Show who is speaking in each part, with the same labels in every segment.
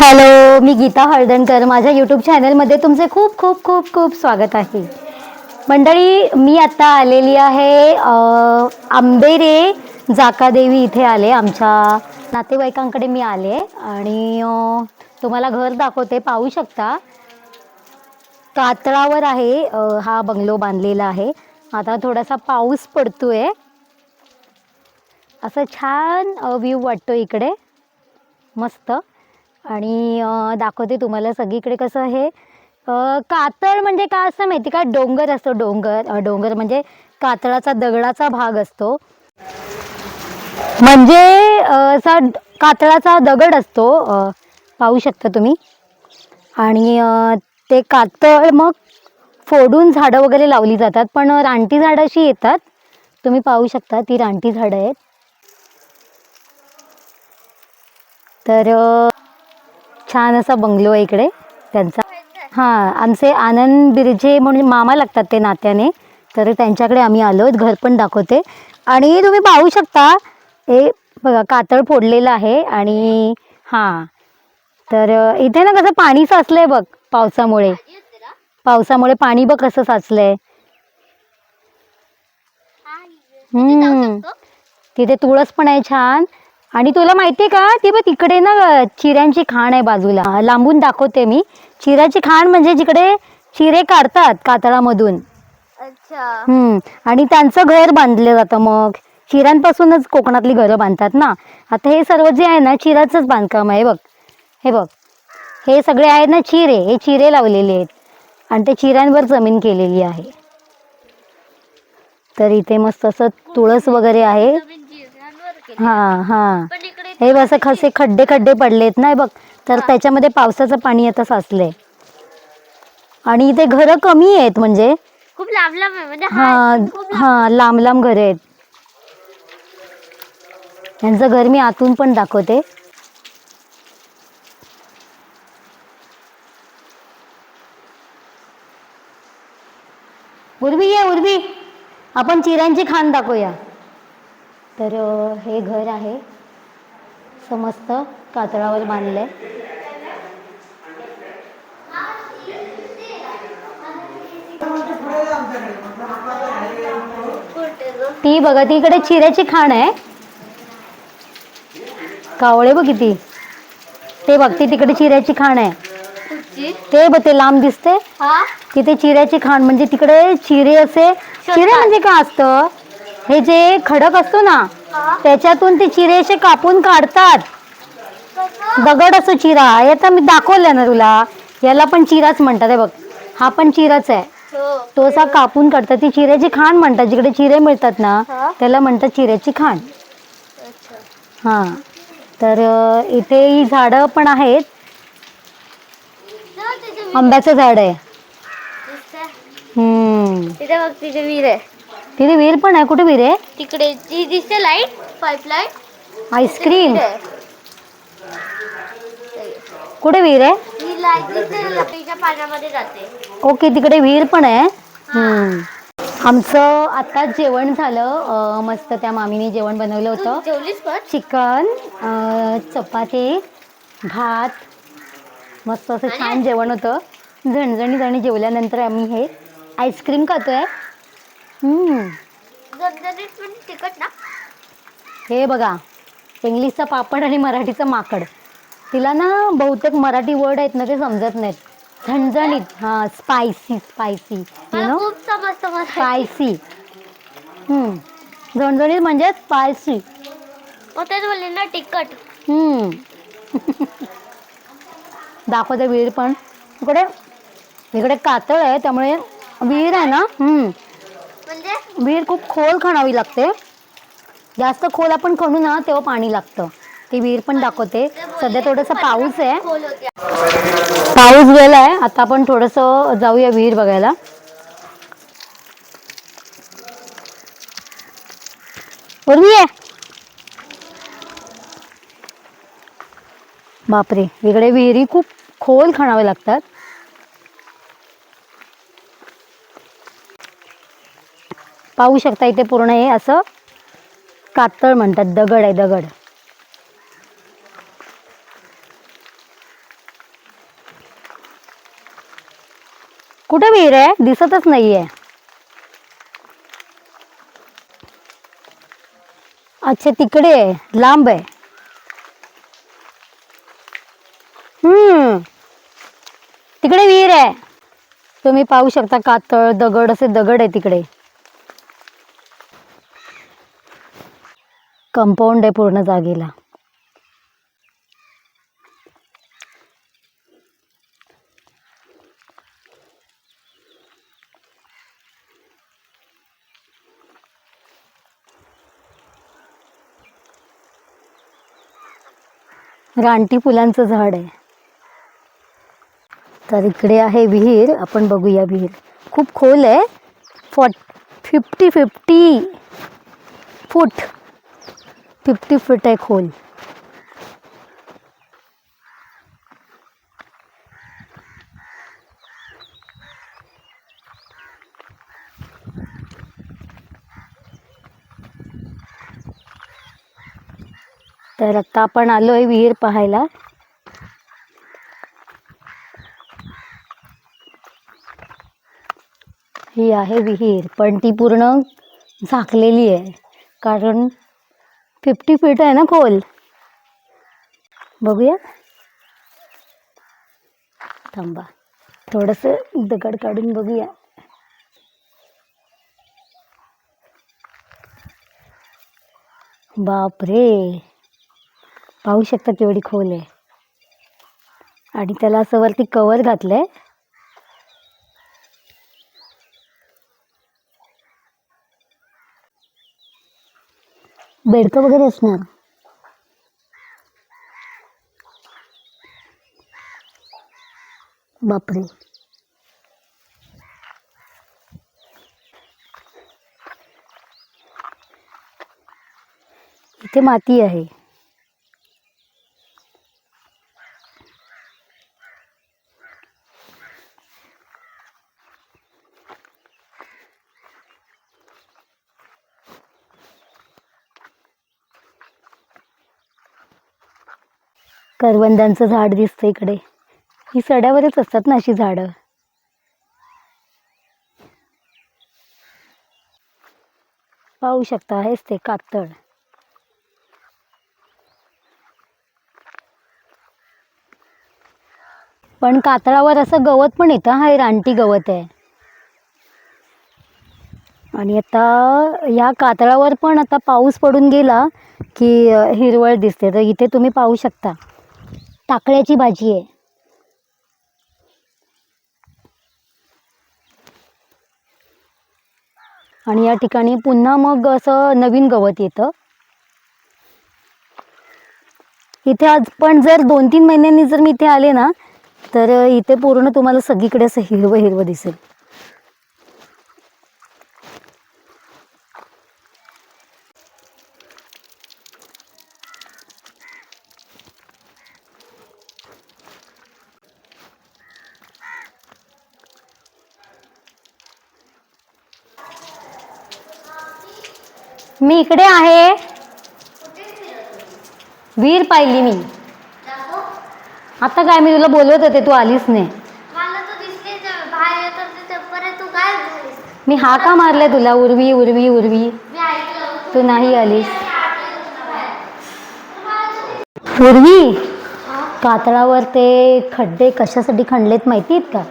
Speaker 1: Hello मी गीता हळदणकर. माझ्या YouTube चॅनलमध्ये तुमचे खूप खूप खूप खूप स्वागत आहे. मंडळी मी आत्ता आलेली आहे आंबेरे जाकादेवी इथे आले. आमच्या नातेवाईकांकडे मी आले आणि तुम्हाला घर दाखवते. पाहू शकता कातळावर आहे हा बंगलो बांधलेला आहे. आता थोडासा पाऊस पडतोय. असं छान व्ह्यू वाटतो इकडे. मस्त. आणि दाखवते तुम्हाला सगळीकडे कसं आहे. कातळ म्हणजे काय असतं माहिती का? डोंगर असतो डोंगर. डोंगर म्हणजे कातळाचा दगडाचा भाग असतो. म्हणजे असा कातळाचा दगड असतो. पाहू शकता तुम्ही. आणि ते कातळ मग फोडून झाडं वगैरे लावली जातात. पण रानटी झाडं अशी येतात. तुम्ही पाहू शकता ती रानटी झाडं आहेत. तर छान असा बंगलो आहे इकडे. त्यांचा. हां आमचे आनंद बिरजे म्हणून मामा लागतात ते नात्याने. तर त्यांच्याकडे आम्ही आलो. घर पण दाखवते. आणि तुम्ही पाहू शकता हे बघा कातळ फोडलेलं आहे आणि हां. तर इथे ना कसं पाणी साचलंय बघ पावसामुळे. पावसामुळे पाणी बघ कसं साचलंय. हम्म. तिथे तुळस पण आहे छान. आणि तुला माहितीये का? ती बघ तिकडे ना चिऱ्यांची खाण आहे बाजूला. लांबून दाखवते मी. चिऱ्याची खाण म्हणजे जिकडे चिरे काढतात कातळामधून.
Speaker 2: अच्छा.
Speaker 1: हम्म. आणि त्यांचं घर बांधलं जातं मग. चिऱ्यांपासूनच कोकणातली घरं बांधतात ना. आता हे सर्व जे आहे ना चिराचंच बांधकाम आहे बघ. हे बघ. हे सगळे आहेत ना चिरे. हे चिरे लावलेले आहेत. आणि ते चिऱ्यांवर जमीन केलेली आहे. तर इथे मस्त असं तुळस वगैरे आहे.
Speaker 2: केली.
Speaker 1: हा हा.
Speaker 2: पण इकडे
Speaker 1: हे असं खसे खड्डे खड्डे पडलेत ना हे बघ तर त्याच्यामध्ये पावसाचं पाणी आता साचलंय. आणि इथे घरं कमी आहेत म्हणजे.
Speaker 2: खूप लांब लांब आहे म्हणजे
Speaker 1: हा
Speaker 2: हा खूप लांब.
Speaker 1: हा लांब. लांब घरं आहेत. यांचं घर मी आतून पण दाखवते. उर्वी ये उर्वी. आपण चिऱ्यांची खाण दाखवूया. तर हे घर आहे. समस्त कातळावर बांधलंय? ती बघा ती इकडे चिऱ्याची खाण आहे. कावळे बघ किती. ते बघ ती तिकडे चिऱ्याची खाण आहे? ते बघ ते लांब दिसते तिथे चिऱ्याची खाण म्हणजे तिकडे चिरे असे. चिरे म्हणजे काय असतं? हे जे खडक असतो ना त्याच्यातून ते चिरे असे कापून काढतात? दगड असतो चिरा हे आता मी दाखवलं ना तुला. याला पण चिराच म्हणतात हे बघ. हा पण चिराच आहे.
Speaker 2: हो.
Speaker 1: तो असा कापून काढतात. ती चिऱ्याची खाण म्हणतात. जिकडे चिरे मिळतात ना. त्याला म्हणतात चिऱ्याची खाण. हां. तर इथे ही झाडं पण आहेत. आंब्याचं झाड आहे. हम्म.
Speaker 2: तिथे बघ तिथे विहीर आहे.
Speaker 1: तिथे विहीर पण आहे. कुठे विहीर आहे
Speaker 2: तिकडे दिसते लाइट पाईपलाईन
Speaker 1: आईस्क्रीम कुठे विहीर आहे.
Speaker 2: ही लाइट दिसते ना लपीच्या पाण्यामध्ये जाते.
Speaker 1: ओके तिकडे विहीर पण आहे. हम्म. आमचं आत्ताच जेवण झालं. अ, मस्त त्या मामीने जेवण बनवलं
Speaker 2: तू
Speaker 1: होतं.
Speaker 2: जेवलीस पण?
Speaker 1: चिकन अ, चपाती भात. मस्त असं छान जेवण होतं. झणझणीत आणि जेवल्यानंतर आम्ही हे आईस्क्रीम खातोय. हम्म.
Speaker 2: झणझणीत पण तिखट ना?
Speaker 1: हे बघा इंग्लिशचा पापड आणि मराठीचं माकड. तिला ना बहुतेक मराठी वर्ड आहेत ना ते समजत नाहीत. झणझणीत हां स्पायसी स्पायसी यु
Speaker 2: मला
Speaker 1: नो
Speaker 2: खूप समजतं मला
Speaker 1: स्पायसी झणझणीत म्हणजे स्पायसी
Speaker 2: मग तेच बोलले ना तिखट.
Speaker 1: हम्म. दाखवते विहीर पण. इकडे इकडे कातळ आहे त्यामुळे विहीर आहे ना? हम्म. विहीर खूप खोल खणावी लागते. जास्त खोल आपण खणू ना तेव्हा पाणी लागतं. ती विहीर पण दाखवते. सध्या थोडासा पाऊस आहे. पाऊस गेला आहे. आता आपण थोडस जाऊया विहीर बघायला. पूर्वी आहे बापरे इकडे विहिरी खूप खोल खणावे लागतात. पाहू शकता इथे पूर्ण हे असं कातळ म्हणतात दगड आहे दगड. कुठे विहीर आहे? दिसतच नाही आहे अच्छा तिकडे आहे लांब आहे. हम्म. तिकडे विहीर आहे. तुम्ही पाहू शकता कातळ दगड असे दगड आहे तिकडे. कंपाऊंड आहे पूर्ण जागेला. रानटी फुलांचं झाड आहे. तर इकडे आहे विहीर आपण बघूया विहीर. खूप खोल आहे. Foot fifty fifty foot fifty feet आहे खोल तर आता आपण आहे विहीर पाहायला. ही आहे विहीर पण ती पूर्ण झाकलेली आहे कारण फिफ्टी फीट आहे ना खोल? बघूया. थांबा. थोडस दगड काढून बघूया. बापरे. पाहू शकता केवढी खोल आहे. आणि त्याला असं वरती कवर घातलंय. बेडकं वगैरे असणार. बापरे. इथे माती आहे. करवंदांचं झाड दिसतं इकडे. ही सड्यावरच असतात ना अशी झाडं. पाहू शकता हेच ते कातळ. पण कातळावर असं गवत पण येतं हा हे रानटी गवत आहे. आणि आता या कातळावर पण आता पाऊस पडून गेला की हिरवळ दिसते. तर इथे तुम्ही पाहू शकता. टाकळ्याची भाजी आहे. आणि या ठिकाणी पुन्हा मग असं नवीन गवत येतं. इथे आज पण जर दोन तीन महिन्यांनी जर मी इथे आले ना तर इथे पूर्ण तुम्हाला सगळीकडे असं हिरवं हिरवं दिसेल. मी इकडे आहे. वीर पाहिली मी. आता काय मी तुला बोलवत होते तू आलीच नाही. मी हा का मारलाय तुला उर्वी उर्वी उर्वी. तू नाही आलीस. उर्वी कातळावर ते खड्डे कशासाठी खणलेत माहिती आहेत का?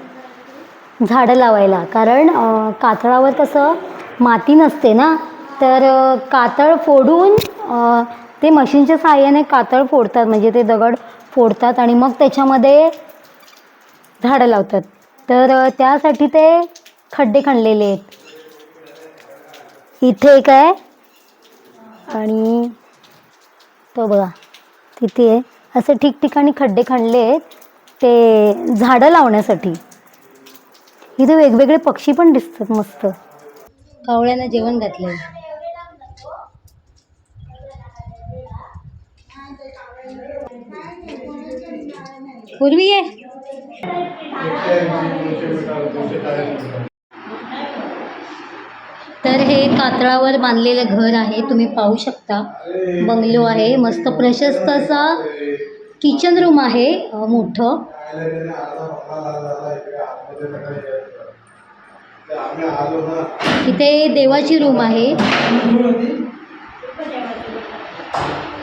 Speaker 1: झाडं लावायला. कारण कातळावर कसं माती नसते ना? तर कातळ फोडून ते मशीनच्या साहाय्याने कातळ फोडतात म्हणजे ते दगड फोडतात आणि मग त्याच्यामध्ये झाडं लावतात. तर त्यासाठी ते खड्डे खणलेले आहेत. इथे एक आहे आणि तो बघा तिथे आहे. असे ठिकठिकाणी खड्डे खणले आहेत ते झाडं लावण्यासाठी. इथे वेगवेगळे पक्षी पण दिसतात मस्त. कावळ्यांना जेवण घातलं पूर्वी आहे तर हे कातळावर बांधलेलं घर आहे तुम्ही पाहू शकता. बंगलो आहे मस्त प्रशस्त असा किचन रूम आहे मोठं. इथे देवाची रूम आहे.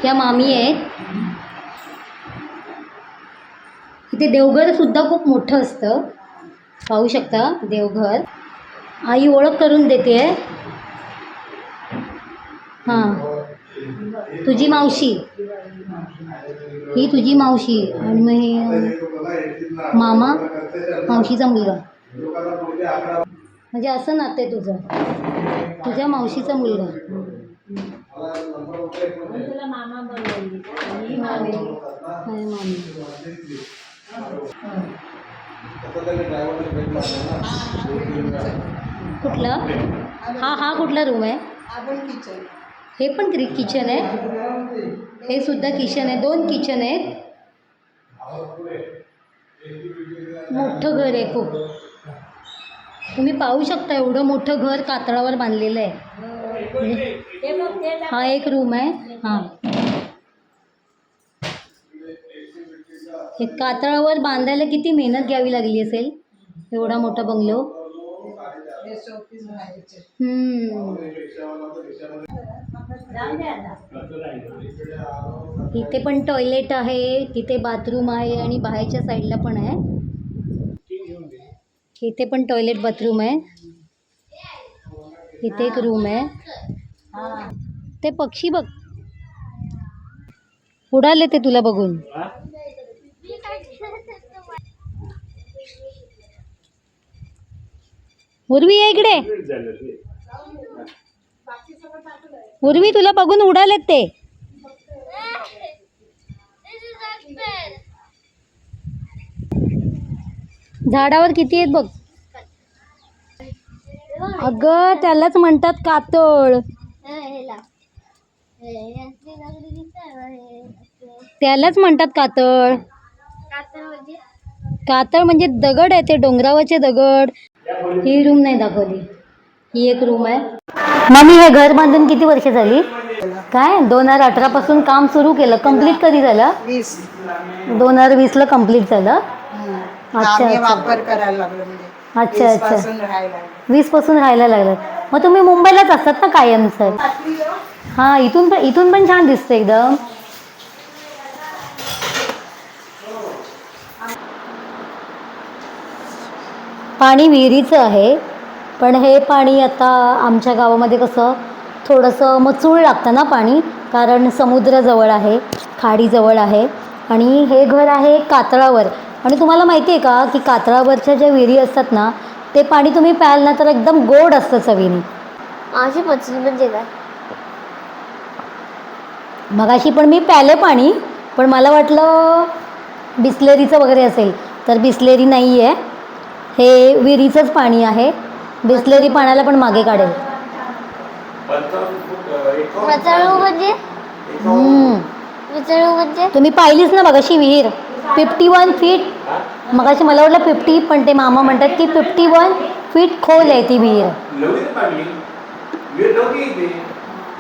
Speaker 1: या मामी आहेत. इथे देवघर सुद्धा खूप मोठं असतं. पाहू शकता देवघर. आई ओळख करून देते. हां. तुझी मावशी. ही तुझी मावशी आणि मग हे मामा मावशीचा मुलगा. म्हणजे असं नातं आहे तुझं. तुझ्या मावशीचा मुलगा. हाय मामी. कुठलं? हा हा कुठला रूम आहे? हे पण किचन आहे. हे सुद्धा किचन आहे. दोन किचन आहेत. मोठं घर आहे खूप. तुम्ही पाहू शकता एवढं मोठं घर कातळावर बांधलेलं आहे. हा एक रूम आहे. हां. हे कातळावर बांधायला किती मेहनत घ्यावी लागली असेल? एवढा मोठा बंगलो. इथे पण टॉयलेट आहे तिथे बाथरूम आहे आणि बाहेरच्या साईडला पण आहे. इथे पण टॉयलेट बाथरूम आहे. इथे एक रूम आहे. ते पक्षी बघ. उडाले ते तुला बघून. उर्वी आहे इकडे. उर्वी तुला बघून उडालेत ते. झाडावर किती आहेत बघ. अगं त्यालाच म्हणतात कातळ. त्यालाच म्हणतात कातळ. कातळ म्हणजे? दगड आहे ते डोंगरावरचे दगड. ही रूम नाही दाखवली. ही एक रूम आहे. मम्मी हे घर बांधून किती वर्ष झाली? काय? दोन हजार अठरा पासून काम सुरू केलं. कंप्लीट कधी झालं?
Speaker 3: वीस.
Speaker 1: दोन हजार वीसला कंप्लीट झालं. अच्छा अच्छा.
Speaker 3: वापर करायला लागलो म्हणजे
Speaker 1: अच्छा
Speaker 3: वीस
Speaker 1: अच्छा.
Speaker 3: पासून राहायला. लागलो.
Speaker 1: वीसपासून राहायला लागलं. मग तुम्ही मुंबईलाच असतात ना कायम सर हां इथून पण इथून पण छान दिसतं एकदम. पाणी विहिरीचं आहे. पण हे पाणी आता आमच्या गावामध्ये कसं थोडंसं मचूळ लागतं ना पाणी कारण समुद्र जवळ आहे खाडी जवळ आहे. आणि हे घर आहे कातळावर. आणि तुम्हाला माहिती आहे का की कातळावरच्या ज्या विहिरी असतात ना ते पाणी तुम्ही प्याल ना तर एकदम गोड असतं चवीने.
Speaker 2: माझी पचली म्हणजे काय?
Speaker 1: मगाशी पण मी प्याले पाणी पण मला वाटलं बिस्लेरीचं वगैरे असेल. तर बिस्लेरी नाही आहे हे विहिरीचंच पाणी आहे. बिस्लेरी पाण्याला पण मागे काढेल.
Speaker 2: म्हणजे?
Speaker 1: हम्म.
Speaker 2: म्हणजे?
Speaker 1: तुम्ही पाहिलीच ना मगाशी विहीर? फिफ्टी वन फीट मगाशी मला वाटलं फिफ्टी पण ते मामा म्हणतात की फिफ्टी वन फीट खोल आहे ती विहीर.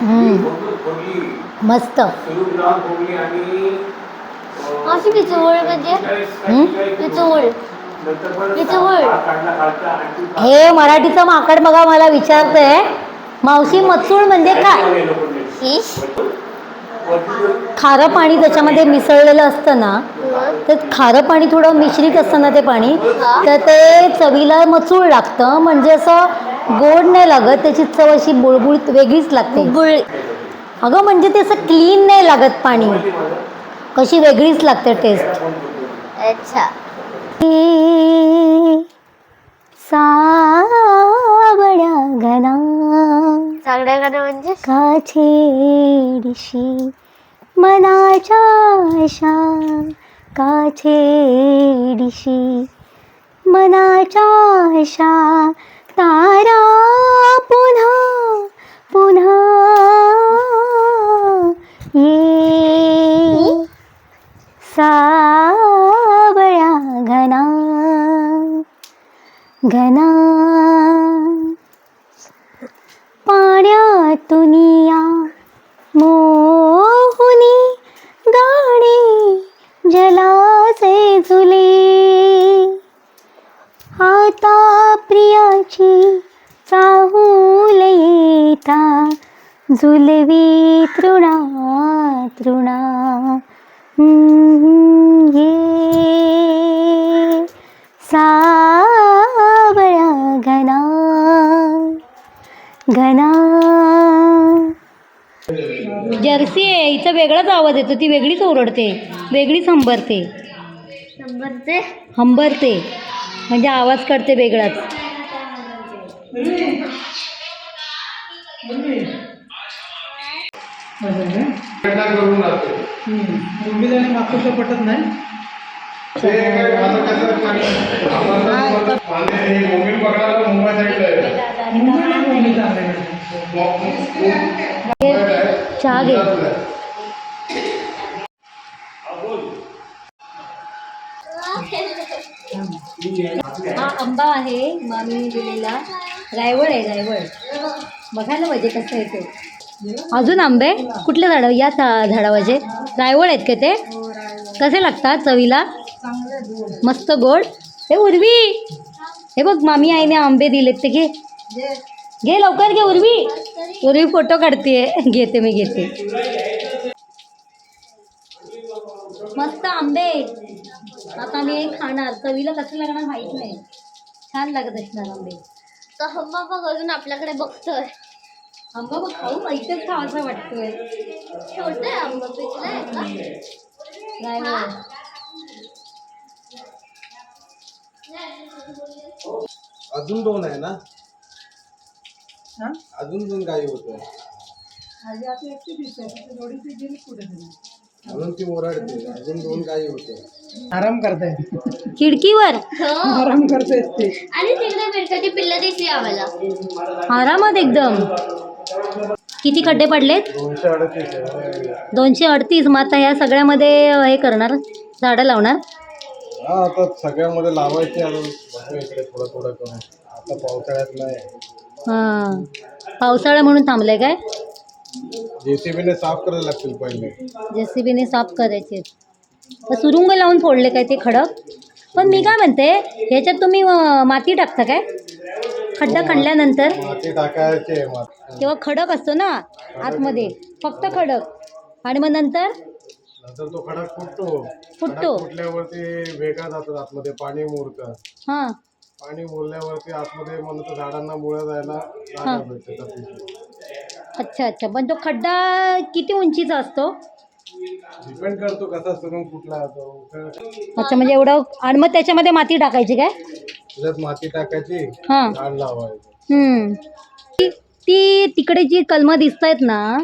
Speaker 1: हम्म. मस्त.
Speaker 2: अशी पिचूळ म्हणजे?
Speaker 1: हम्म?
Speaker 2: पिचूळ पिचूळ
Speaker 1: हे मराठीचं माकड बघा मला विचारतंय. मावशी मचूळ म्हणजे काय? खारं पाणी त्याच्यामध्ये मिसळलेलं असतं ना तर खारं पाणी थोडं मिश्रित असतं ना ते पाणी तर ते चवीला मचूळ लागतं. म्हणजे असं गोड नाही लागत त्याची चव अशी बुळबुळ वेगळीच लागते.
Speaker 2: गुळ
Speaker 1: अगं म्हणजे ते असं क्लीन नाही लागत पाणी. कशी वेगळीच लागते टेस्ट.
Speaker 2: अच्छा.
Speaker 1: सावळ्या घना
Speaker 2: चांगल्या गाणं म्हणजे?
Speaker 1: काछेडिशी मनाच्या आशा. काछेडिशी मनाच्या आशा. तारा पुन्हा ये सावळ्या घना घना पाण्यातून या मोहुनी गाणे जलाचे झुले. आता प्रियाची चाहूल येता. झुलवी तृणा तृणा जर्सी आहे इथं वेगळाच आवाज येतो ती वेगळीच ओरडते वेगळीच हंबरते.
Speaker 2: नंबरचे
Speaker 1: हंबरते म्हणजे आवाज करते वेगळाच.
Speaker 3: पटत नाही.
Speaker 1: चहा घे. हा आंबा आहे मामी दिलेला. रायवळ आहे रायवळ. बघायला पाहिजे कसं आहे ते. अजून आंबे? कुठल्या झाडा? या झाडावाचे रायवळ आहेत का ते? कसे लागतात चवीला? मस्त गोड. हे उर्वी! हे बघ मामी आईने आंबे दिलेत ते घे. घे लवकर घे उर्वी. उर्वी फोटो काढते घेते मी घेते. मस्त आंबे. आता मी हे खाणार. चवीला कसं लागणार माहीत नाही. छान लागत असणार आंबे.
Speaker 2: तर हम्मा बघ अजून आपल्याकडे बघतोय.
Speaker 1: आंबा बघ खाऊ ऐकच खावासा वाटतोय.
Speaker 2: छोटे आंबा पिकलाय का?
Speaker 1: रायवळ.
Speaker 4: अजून दोन आहे ना?
Speaker 3: हा?
Speaker 4: अजून दोन गायी होत
Speaker 3: आधी आता एकटी दिसते ती थोडी ती गेली कुठे तरी.
Speaker 4: म्हणून ती ओरडते अजून दोन गायी होते.
Speaker 3: आराम करताय.
Speaker 1: खिडकीवर?
Speaker 2: हो.
Speaker 3: आराम करतायत ते.
Speaker 2: आणि तिकडे मिरच्याची पिल्लं दिसली आम्हाला.
Speaker 1: आरामात एकदम. किती खड्डे पडलेत?
Speaker 4: दोनशे अडतीस आहे.
Speaker 1: दोनशे अडतीस. मग आता ह्या सगळ्यामध्ये हे करणार? झाडं लावणार?
Speaker 4: हा आता सगळ्यामध्ये लावायचे बघू इकडे थोडं थोडं करून. आता पावसाळ्यात नाही.
Speaker 1: हां. पावसाळा म्हणून थांबलंय काय?
Speaker 4: जेसीबीने साफ करायला लागतील पहिले.
Speaker 1: जेसीबीने साफ करायचे. सुरुंग लावून फोडले काय ते खडक? पण मी काय म्हणते ह्याच्यात तुम्ही अं, माती टाकता काय? खड्डा खणल्यानंतर
Speaker 4: माती टाकायचे माती.
Speaker 1: तेव्हा खडक असतो ना आतमध्ये. फक्त खडक. आणि मग नंतर?
Speaker 4: नंतर तो खडक फुटतो.
Speaker 1: फुटतो.
Speaker 4: फुटल्यावरती वेगळा जातात आतमध्ये पाणी मुरतं.
Speaker 1: हां.
Speaker 4: पाणी मुरल्यावरती आतमध्ये नंतर झाडांना मुळं जायला जागा भेटते तशी.
Speaker 1: अच्छा अच्छा. पण तो खड्डा किती उंचीचा असतो?
Speaker 4: डिपेंड करतो कसा सुरुंग कुठला तो
Speaker 1: अच्छा म्हणजे एवढं आणि मग त्याच्यामध्ये माती टाकायची काय?
Speaker 4: त्याच्यात माती टाकायची
Speaker 1: हां.
Speaker 4: झाड लावायचं.
Speaker 1: हम्म. ती ती तिकडे जी कलमं दिसत आहेत ना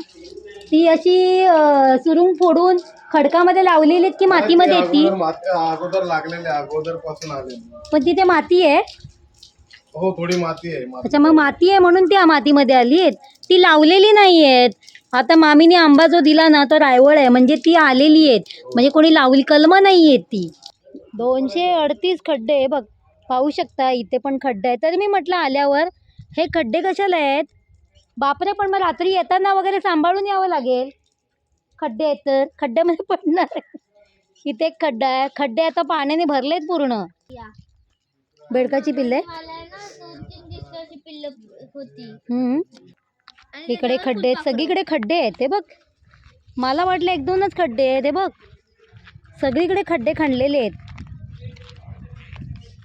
Speaker 1: ती अशी अं, सुरुंग फोडून खडकामध्ये लावलेली आहेत की मातीमध्ये आहेत ती
Speaker 4: अगोदर लागलेले अगोदरपासून आलेले
Speaker 1: पण तिथे माती आहे?
Speaker 4: हो थोडी माती आहे माती
Speaker 1: अच्छा मग माती आहे म्हणून ती मातीमध्ये आली आहेत ती लावलेली नाही आहेत आता मामीने आंबा जो दिला ना तो रायवळ आहे. म्हणजे ती आलेली आहेत. म्हणजे कोणी लावली कलमं नाही आहेत ती. दोनशे अडतीस खड्डे आहे बघ. पाहू शकता इथे पण खड्डे आहे तर मी म्हटलं आल्यावर हे खड्डे कशाला आहेत? बापरे पण मग रात्री येताना वगैरे सांभाळून यावं लागेल. खड्डे आहेत तर? खड्ड्यामध्ये पडणार इथे एक खड्डा आहे. खड्डे आता पाण्याने भरलेत पूर्ण. बेडकाची पिल्ले?
Speaker 2: होती.
Speaker 1: हम्म. इकडे खड्डे आहेत. सगळीकडे खड्डे आहेत. ते बघ. मला वाटलं एक दोनच खड्डे आहेत. हे बघ. सगळीकडे खड्डे खणलेले आहेत.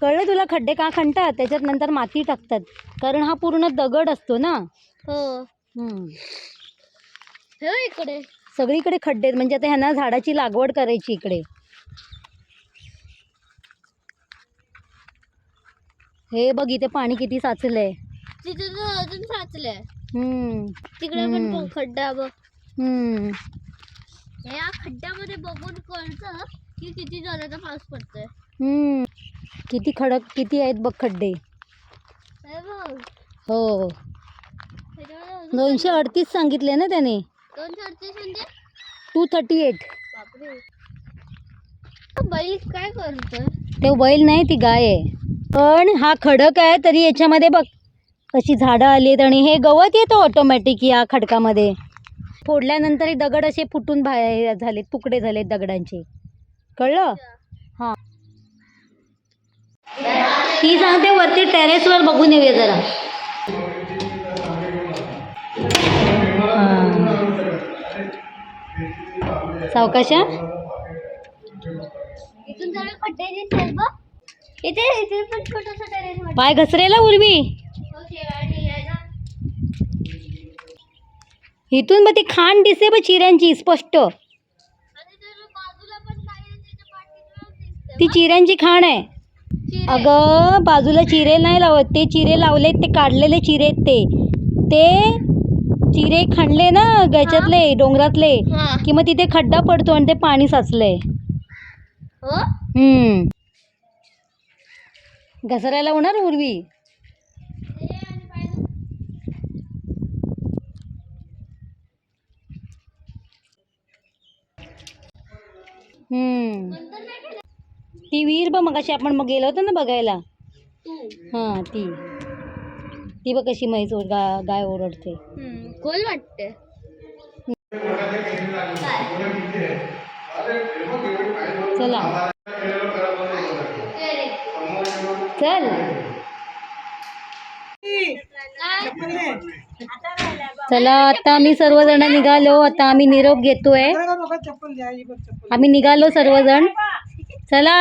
Speaker 1: कळलं तुला खड्डे का खणतात? त्याच्यात नंतर माती टाकतात. कारण हा पूर्ण दगड असतो ना?
Speaker 2: हो. हो इकडे.
Speaker 1: सगळीकडे खड्डे आहेत. म्हणजे आता ह्यांना झाडाची लागवड करायची इकडे. हे बघ इथे पाणी किती साचलंय.
Speaker 2: अजून साचलंय.
Speaker 1: हम्म.
Speaker 2: तिकडे पण. बघ खड्डा बघ.
Speaker 1: हम्म.
Speaker 2: या खड्ड्यामध्ये बघून कळतं की किती जोराचा पाऊस पडतोय.
Speaker 1: हम्म. किती खडक किती आहेत बघ खड्डे.
Speaker 2: हे बघ.
Speaker 1: हो.
Speaker 2: त्याच्यामध्ये अजून
Speaker 1: दोनशे अडतीस सांगितले ना त्याने.
Speaker 2: म्हणजे
Speaker 1: टू थर्टी एट
Speaker 2: बैल काय
Speaker 1: ते बैल नाही ती गाय आहे. पण हा खडक आहे तरी याच्यामध्ये बघ कशी झाडं आली आहेत आणि हे गवत येतं ऑटोमॅटिक या खडकामध्ये. फोडल्यानंतर हे दगड असे फुटून बाहेर झाले तुकडे झालेत दगडांचे. कळलं? हां. ती सांगते वरती टेरेसवर बघून येऊया जरा. सावकाशा
Speaker 2: इथून सगळे खड्डे दिसतात बघ. इथे इथे पण छोटासा टेरेस वाटत.
Speaker 1: पाय घसरेला उर्वी इथून मग ती खाण दिसते बघ चिऱ्यांची स्पष्ट.
Speaker 2: बाजूला पण काही आहे, त्याच्या पाठीवर दिसतं.
Speaker 1: ती चिऱ्यांची खाण आहे.
Speaker 2: चिरे.
Speaker 1: अगं बाजूला चिरे नाही लावत. ते चिरे लावलेत ते काढलेले चिरे आहेत ते. ते चिरे खणले ना गच्यातले डोंगरातले
Speaker 2: हा.
Speaker 1: की मग तिथे खड्डा पडतो आणि ते पाणी साचलंय.
Speaker 2: हो?
Speaker 1: हम्म. घसरायला होणार उर्वी? हम्म. ती विहीर बघ मग आपण मग गेलो होतो ना बघायला.
Speaker 2: तू
Speaker 1: हां ती. ती बघ कशी म्हैस ओर- गा गाय ओरडते.
Speaker 2: हम्म, खोल वाटते.
Speaker 1: चला. चल. चला आता आम्ही सर्वजण निघालो. आता आम्ही निरोप घेतोय.
Speaker 3: ही
Speaker 1: आम्ही निघालो सर्वजण. चला.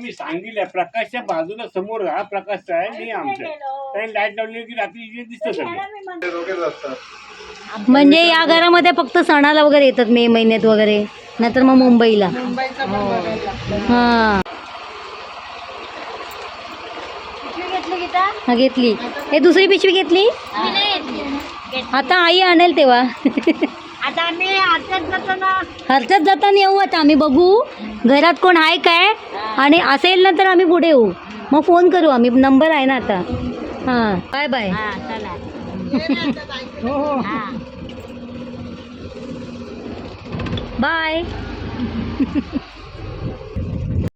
Speaker 5: मी सांगितलं प्रकाशच्या बाजूला समोर हा प्रकाश आहे मी आमच्या लाइट लावली की रात्री दिसतं
Speaker 4: असतात
Speaker 1: म्हणजे या घरामध्ये फक्त सणाला वगैरे येतात मे महिन्यात वगैरे नाहीतर मग मुंबईला. हा. हा. घेतली हे दुसरी पिशवी घेतली?
Speaker 2: मी नाही घेतली.
Speaker 1: आता आई आणेल तेव्हा.
Speaker 2: आता आम्ही
Speaker 1: जाताना येऊ आता आम्ही बघू. घरात कोण आहे काय? आणि असेल ना तर आम्ही पुढे येऊ. मग फोन करू आम्ही नंबर आहे ना आता. हां. Bye bye.
Speaker 2: हा चला.
Speaker 3: हो हो.
Speaker 1: बाय.